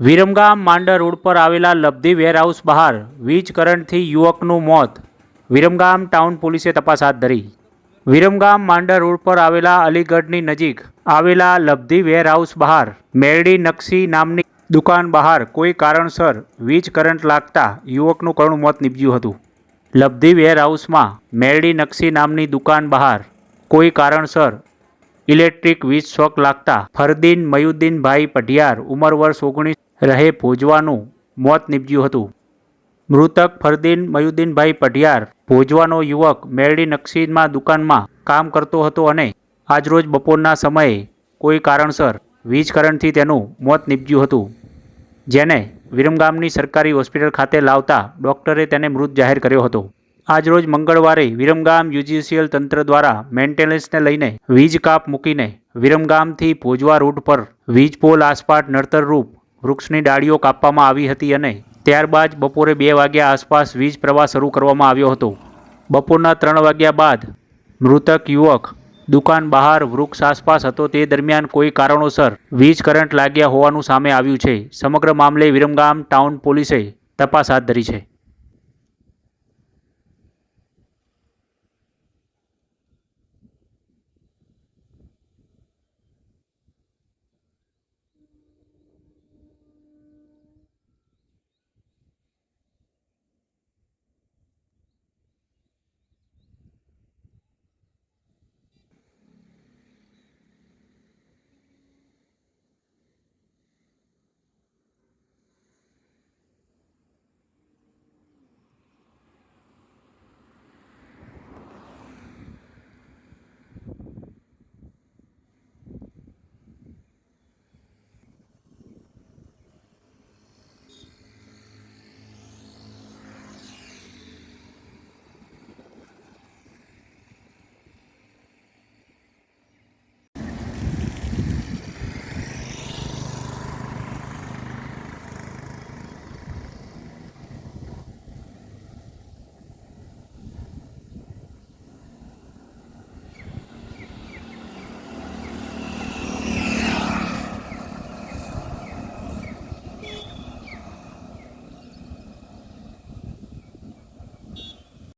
Viramgam Mandar road પર આવેલા Labdhi warehouse બહાર વીજ કરંટથી યુવકનું મોત. વિરમગામ ટાઉન પોલીસે તપાસ હાથ ધરી. વિરમગામ માંડર રોડ પર આવેલા અલીગઢની નજીક આવેલા લબ્ધી વેરહાઉસ બહાર મેરડી નકશી નામની દુકાન બહાર કોઈ કારણસર વીજ કરંટ લાગતા યુવકનું કરુણ મોત નીપજ્યું હતું. લબ્ધી વેરહાઉસમાં મેરડી નકશી નામની દુકાન બહાર કોઈ કારણસર ઇલેક્ટ્રિક વીજ શોક લાગતા ફરદીન મયુદ્દીનભાઈ પઢિયાર ઉંમર વર્ષ ઓગણીસ રહે ભોજવાનું મોત નીપજ્યું હતું. મૃતક ફરદીન મયુદ્દીનભાઈ પઢિયાર ભોજવાનો યુવક મેરડી નકશીમાં દુકાનમાં કામ કરતો હતો અને આજરોજ બપોરના સમયે કોઈ કારણસર વીજ કરંટથી તેનું મોત નીપજ્યું હતું. જેને વિરમગામની સરકારી હોસ્પિટલ ખાતે લાવતા ડોક્ટરે તેને મૃત જાહેર કર્યો હતો. આજરોજ મંગળવારે વિરમગામ યુજીસીએલ તંત્ર દ્વારા મેન્ટેનન્સને લઈને વીજ કાપ મૂકીને વિરમગામથી ભોજવા રૂટ પર વીજ પોલ આસપાસ નડતરરૂપ વૃક્ષની ડાળીઓ કાપવામાં આવી હતી અને ત્યારબાદ બપોરે બે વાગ્યા આસપાસ વીજ પ્રવાહ શરૂ કરવામાં આવ્યો હતો. બપોરના ત્રણ વાગ્યા બાદ મૃતક યુવક દુકાન બહાર વૃક્ષ આસપાસ હતો. તે દરમિયાન કોઈ કારણોસર વીજ કરંટ લાગ્યા હોવાનું સામે આવ્યું છે. સમગ્ર મામલે વિરમગામ ટાઉન પોલીસે તપાસ હાથ ધરી છે.